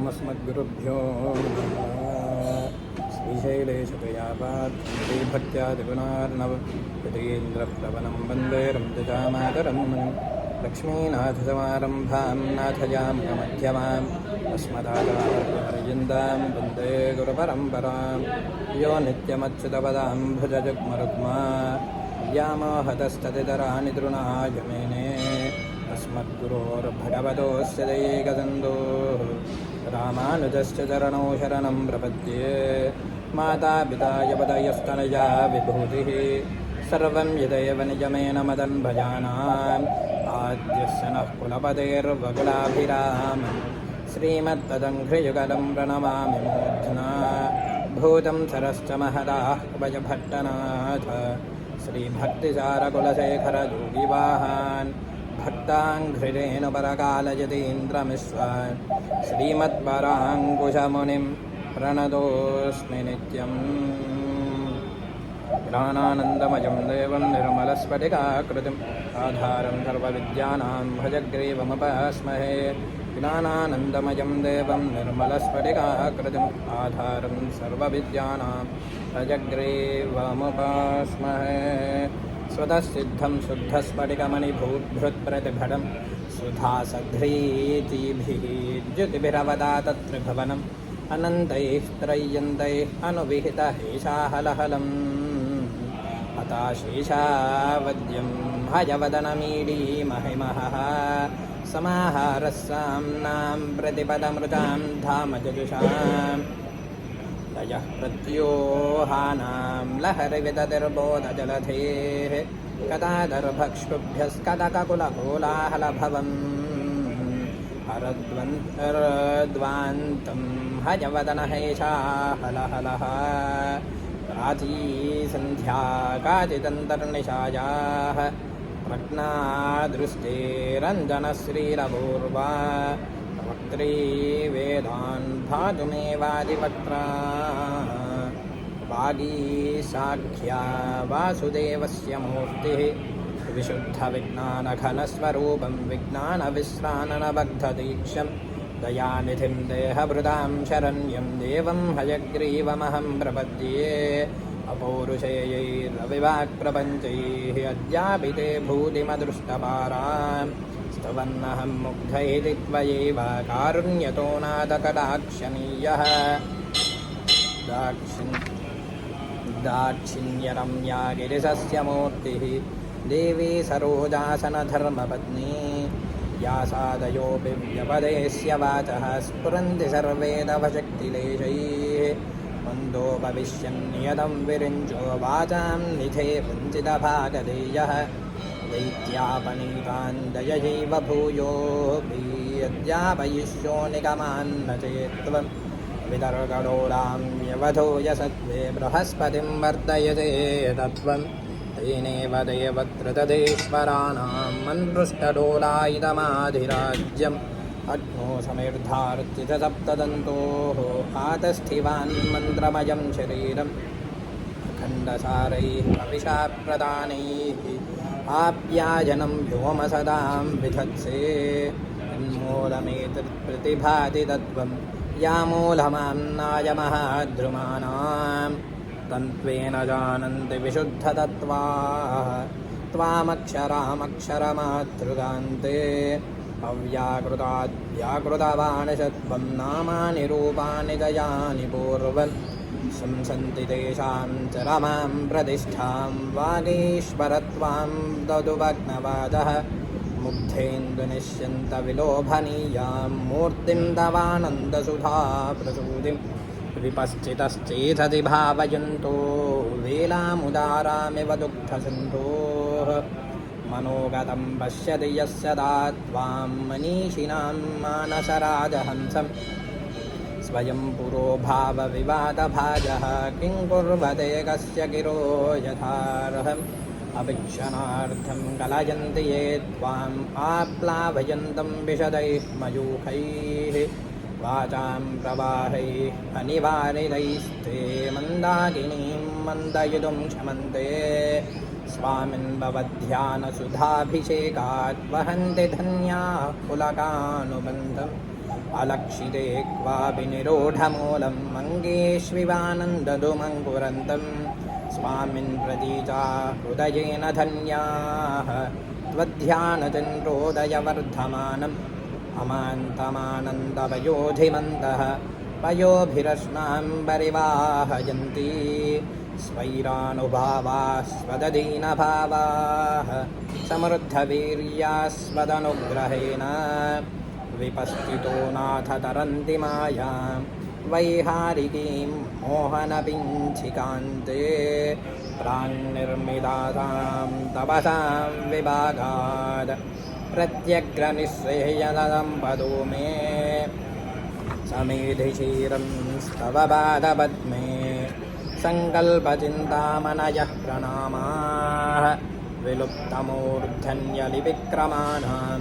ओमस्मद्गुरुभ्यो नमः श्रीशैलेशतयापात् श्रीभक्त्यादिगुणार्णव यतीन्द्रप्लवनं वन्दे रम्जजामातरं लक्ष्मीनाथसमारम्भां नाथयामध्यमाम् अस्मदाचार्यपर्यन्तां वन्दे गुरुपरम्परां यो नित्यमच्युतपदां भुजजुग्मरुग्मा व्यामोहतस्ततितराणि तृणाय मेने अस्मद्गुरोर्भगवतोऽस्य दयैकसन्दोः रामानुजस्य चरणौ शरणं प्रपद्ये। मातापिता यपदयस्तनया विभूतिः। सर्वं यदेव निजमेन मदन् भजानाम्। आद्यस्य नः कुलपतेर्वकुलाभिरामम्। श्रीमत्तदङ्घ्रियुगलं प्रणमामि मूर्ध्ना। भूतं सरश्च महदाः श्रीभक्तिसारकुलशेखरयोगिवाहान् भक्ताङ्घ्रिरेण परकालयतीन्द्रमिश्वान् श्रीमत्पराङ्कुशमुनिं प्रणतोऽस्मि नित्यम्। ज्ञानानन्दमयं देवं निर्मलस्फटिकाकृतिम् आधारं सर्वविद्यानां भजग्रीवमुपास्महे। ज्ञानानन्दमयं देवं निर्मलस्फटिकाकृतिम् आधारं सर्वविद्यानां स्वतःसिद्धं शुद्धस्फटिकमणिभूद्भृत्प्रतिभटं सुधासघ्रीतिभिः द्युतिभिरवदा तत्र भवनम्। अनन्तैः त्रय्यन्तैः अनुविहितहेशाहलहलम् हताशेषावद्यं हयवदनमीडीमहिमः समाहारः साम्नां प्रतिपदमृतां धाम जजुषाम् लयः प्रत्योहानां लहरिविदतिर्बोधजलधेः कदादर्भक्षुभ्यस्कदककुलकोलाहलभवम्। हरद्वन्तर्द्वान्तं हयवदनहेशाहलहलः। प्राचीसन्ध्या काचिदन्तर्निशायाः प्रज्ञादृष्टेरञ्जनश्रीरपूर्वा वक्त्री वेदान् भातुमेवादिवक्त्रा वागी साख्या वासुदेवस्य मूर्तिः। विशुद्धविज्ञानघनस्वरूपं विज्ञानविश्राननबद्धदीक्षं। दयानिधिं देहभृतां शरण्यं देवं हयग्रीवमहं प्रपद्ये। अपौरुषेयैरविवाक्प्रपञ्चैः अद्यापि ते भूतिमदृष्टपाराम्। स्तवन्नहं मुग्धैति त्वयैव कारुण्यतो नादकटाक्षणीयः दाक्षिन् दाक्षिण्यरम्या गिरिशस्य मूर्तिः। देवी सरोजासनधर्मपत्नी। या सादयोऽपि व्यपदेस्य वाचः। स्फुरन्ति सर्वे तव शक्तिलेशैः मन्दोपविश्यन्नियतं विरिञ्चो वाचां निधे वञ्चितभागधेयः दैत्यापणैताञ्जयैव भूयो यद्यापयिष्यो निगमान्न चेत्त्वं वितर्कडोलां यवधूय सत्त्वे बृहस्पतिं वर्धयते तत्वं तेनेव देवत्रतदेश्वराणां दधीश्वराणां मन्मृष्टडोलायिमाधिराज्यम् अग्नो समेर्धार्चित सप्तदन्तोः आतस्थिवान् मन्त्रमयं शरीरम् अखण्डसारैः मविषाप्रदानैः आप्यायनं व्योमसदां विधत्से। तन्मूलमेतत्प्रतिभाति तत्त्वं। यामूलमान्नायमहाद्रुमाणां तन्त्वेन जानन्ति विशुद्धतत्त्वाः। त्वामक्षरामक्षरमातृगान्ते। अव्याकृताद्व्याकृतवान् षत्वं नामानि रूपाणि दयानि पूर्वन् शंसन्ति तेषां च रमां प्रतिष्ठां वागीश्वरत्वां ददुभग्नवादः। मुग्धेन्दुनिश्यन्तविलोभनीयां मूर्तिं तवानन्दसुधा प्रसूतिं विपश्चितश्चेतति भावयन्तो, वेलामुदारामिव दुःखसिन्धोः। मनोगतं पश्यति यस्य दा त्वां मनीषिणां मानसराजहंसम् स्वयं पुरो भावविवादभाजः किं कुर्वते कस्य गिरो यथार्हम् अभिक्षणार्थं कलयन्ति ये त्वाम् आप्लावयन्तं विशदैः मयूखैः। वाचां प्रवाहैः अनिवारितैस्ते मन्दाकिनीं मन्दयितुं क्षमन्ते स्वामिन् भवध्यानसुधाभिषेकात् वहन्ति धन्याः पुलकानुबन्धम् अलक्षिते क्वापि निरोढमूलं मङ्गेष्विवानन्ददुमङ्कुरन्तं स्वामिन् प्रतीचा हृदयेन धन्याः। त्वध्यानचन्द्रोदयवर्धमानम् अमान्तमानन्दवयोधिमन्तः। पयोभिरश्नां परिवाहयन्ति स्वैरानुभावाः स्वदधीनभावाः समृद्धवीर्यास्वदनुग्रहेण विपस्थितो नाथ तरन्ति मायां वैहारिकीं मोहनपिञ्छिकान्ते प्राङ्निर्मितासां तपसां विभागात् प्रत्यग्रनिःश्रेयदम्पदो मे समेधिशीरं स्तव पादपद्मे सङ्कल्पचिन्तामनयः प्रणामाः विलुप्तमूर्धन्यलिविक्रमाणां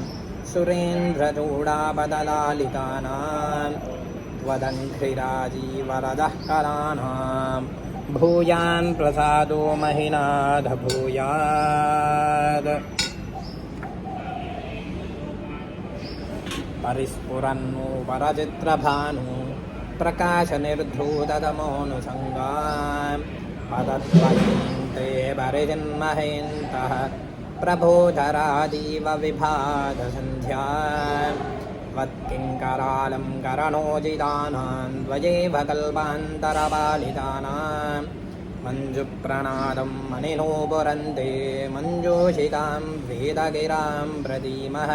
सुरेन्द्रचूडापदलालितानां त्वदङ्घ्रिराजीवरदः कराणां भूयान् प्रसादो महिनाथ भूयात् परिस्फुरन्नु परचित्रभानु प्रकाशनिर्धूततमोऽनुसङ्गान् पदत्वे वरिजिन्महेन्तः प्रभोचरादीवविभातसन्ध्या वत् किं करालं करणोजिदानां द्वये वगल्वान्तरवालितानां मञ्जुप्रणादं मनिनोपुरन्ते मञ्जोषितां वेदगिरां प्रदीमः।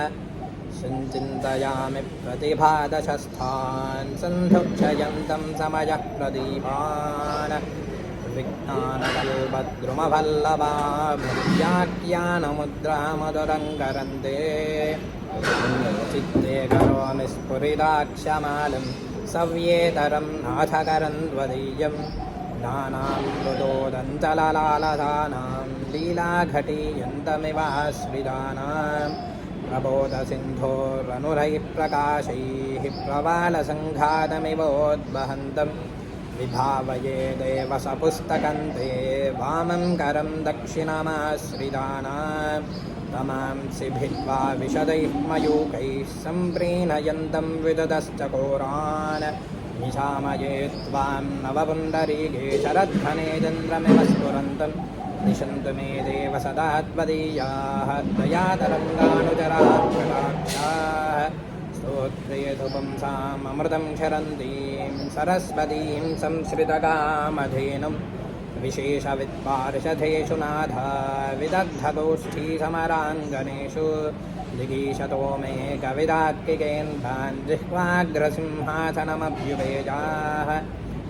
सञ्चिन्तयामि प्रतिभादशस्थान् सन्धुक्षयन्तं समयः प्रदीपान् विज्ञानकल्पद्रुमवल्लभा व्याख्यानमुद्रामधुरङ्करन्ते चित्ते करोमि स्फुरिदाक्षमालं सव्येतरं नाथकरं त्वदीयं नानामृतोदञ्चललालसानां लीलाघटीयन्तमिवाश्रितानाम् प्रबोधसिन्धोरनुरैः प्रकाशैः प्रवालसङ्घातमिवोद्वहन्तं विभावये देव सपुस्तकन्ते वामं करं दक्षिणमाश्रितानां। तमांसि भिद्वा विशदैः मयूकैः सम्प्रीणयन्तं विदधश्चकोरान् निशामये त्वां नवपुण्डरीके शरद्धने चन्द्रमिव स्फुरन्तम् दिशन्तु मे देव सदा त्वदीयाः दयातरङ्गानुचराक्षाः स्तोत्रेतु पुंसाम् अमृतं क्षरन्तीं, सरस्वतीं संश्रितकामधेनुं विशेषविद्वार्षधेषु नाथा विदग्धगोष्ठीसमराङ्गनेषु जिगीषतो मे कविदात्किकेन्द्रान् जिह्वाग्रसिंहासनमभ्युपेजाः।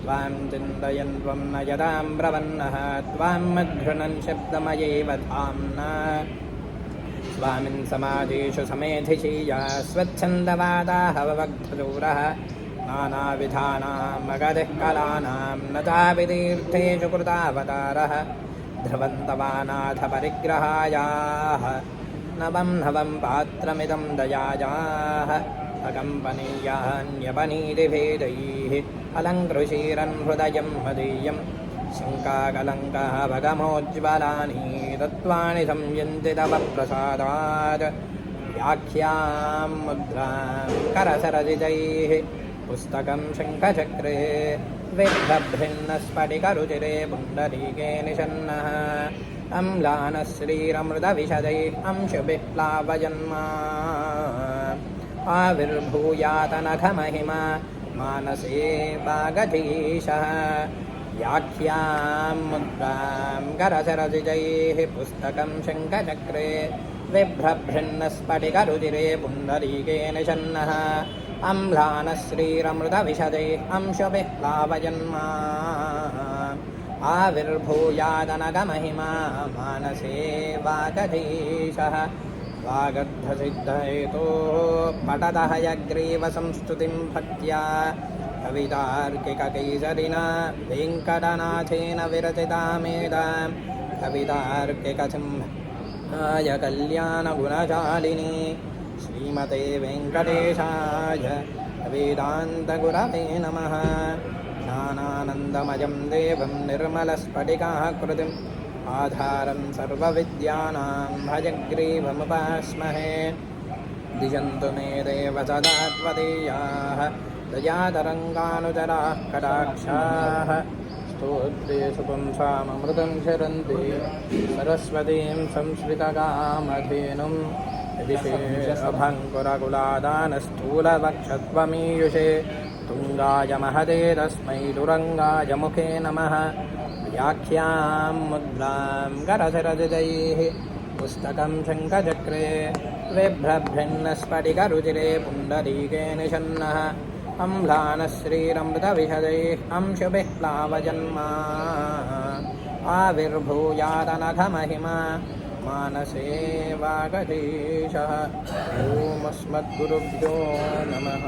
त्वां चिन्तयन् त्वं न यदां प्रपन्नः त्वां मद्घृणन् शब्दमयैव धाम्ना स्वामिन् समाजेषु समेधिशीया स्वच्छन्दवादाः वक्तचूरः नानाविधानां मगधिः कलानां न चावितीर्थेषु कृतावतारः। ध्रुवन्तवानाथ परिग्रहायाः नवं नवं पात्रमिदं दयायाः। अकम्पनीयान्यपनीतिभेदैः अलङ्कृशीरन् हृदयं मदीयं शङ्काकलङ्कः भगमोज्ज्वलानि तत्त्वानि संयन्ति तव प्रसादात् व्याख्यां मुद्रां करसरजितैः पुस्तकं शङ्खचक्रे विभ्रभिन्नस्फटिकरुचिरे पुण्डरीके निषन्नः अम्लानश्रीरमृतविशदैः अंशुभिः प्लावजन्मा आविर्भूयातनघमहिमा मानसे वागधीशः व्याख्यां मुद्रां करसरसिजैः पुस्तकं शङ्खचक्रे बिभ्रभृन्नस्फटिकरुचिरे पुण्डरीके निषन्नः अम्लानश्रीरमृतविशदैः अंशुभिः प्लावजन्मा आविर्भूयादनगमहिमा मानसे वागधीशः वागर्धसिद्धहेतो पटदः यग्रीवसंस्तुतिं भक्त्या कवितार्किककेसरिना वेङ्कटनाथेन विरचितामेदां कवितार्किकसिंहाय कल्याणगुणशालिनी श्रीमते वेङ्कटेशाय वेदान्तगुरवे नमः ज्ञानानन्दमयं देवं निर्मलस्फटिकाकृतिं आधारं सर्वविद्यानां भजग्रीवमुपास्महे दिशन्तु मे देव सदा त्वदीयाः दयातरङ्गानुचराः कटाक्षाः स्तोत्रेषु पुंसाममृतं क्षरन्ति, सरस्वतीं संस्कृतकामधेनुं विशेषभङ्कुरकुलादानस्थूलवक्षत्वमीयुषे तुङ्गाय महदे तस्मै तुरङ्गाय मुखे नमः। व्याख्यां मुद्रां करसरजैः पुस्तकं शङ्खचक्रे बिभ्रभिन्नस्फटिकरुचिरे पुण्डरीके निषन्नः अम्लानश्रीरमृतविशदैः अंशुभिः प्लावजन्मा आविर्भूयादनघमहिमा मानसे वागधीशः ॐ अस्मद्गुरुभ्यो नमः।